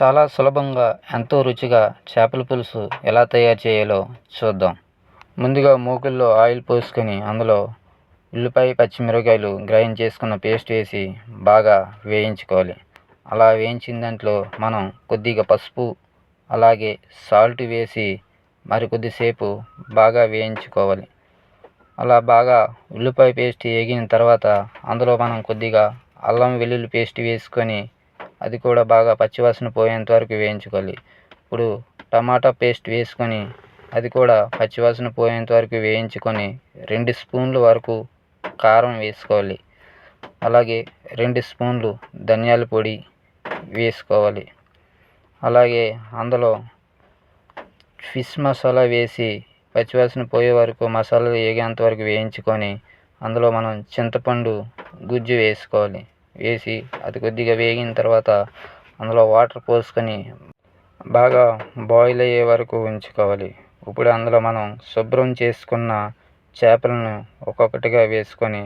చాలా సులభంగా ఎంతో రుచిగా చేపల పులుసు ఎలా తయారు చేయాలో చూద్దాం. ముందుగా మూకుల్లో ఆయిల్ పోసుకొని అందులో ఉల్లిపాయ పచ్చిమిరపకాయలు గ్రైండ్ చేసుకున్న పేస్ట్ వేసి బాగా వేయించుకోవాలి. అలా వేయించిన దాంట్లో మనం కొద్దిగా పసుపు అలాగే సాల్ట్ వేసి మరి కొద్దిసేపు బాగా వేయించుకోవాలి. అలా బాగా ఉల్లిపాయ పేస్ట్ వేగిన తర్వాత అందులో మనం కొద్దిగా అల్లం వెల్లుల్లి పేస్ట్ వేసుకొని అది కూడా బాగా పచ్చివాసన పోయేంత వరకు వేయించుకోవాలి. ఇప్పుడు టమాటా పేస్ట్ వేసుకొని అది కూడా పచ్చివాసన పోయేంత వరకు వేయించుకొని రెండు స్పూన్ల వరకు కారం వేసుకోవాలి. అలాగే రెండు స్పూన్లు ధనియాల పొడి వేసుకోవాలి. అలాగే అందులో ఫిష్ మసాలా వేసి పచ్చివాసన పోయే వరకు మసాలాలు వేగేంత వరకు వేయించుకొని అందులో మనం చింతపండు గుజ్జు వేసుకోవాలి. వేసి అది కొద్దిగా వేగిన తర్వాత అందులో వాటర్ పోసుకొని బాగా బాయిల్ అయ్యే వరకు ఉంచుకోవాలి. ఇప్పుడు అందులో మనం శుభ్రం చేసుకున్న చేపలను ఒక్కొక్కటిగా వేసుకొని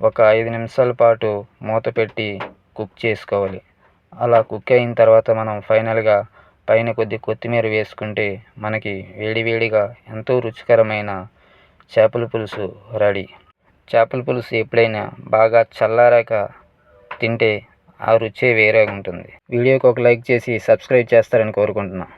ఒక ఐదు నిమిషాల పాటు మూత పెట్టి కుక్ చేసుకోవాలి. అలా కుక్ అయిన తర్వాత మనం ఫైనల్గా పైన కొద్ది కొత్తిమీర వేసుకుంటే మనకి వేడివేడిగా ఎంతో రుచికరమైన చేపల పులుసు రెడీ. చేపల పులుసు ఎప్పుడైనా బాగా చల్లారాక తింటే ఆ రుచే వేరే ఉంటుంది వీడియోకి ఒక లైక్ చేసి సబ్స్క్రైబ్ చేస్తారని కోరుకుంటున్నాను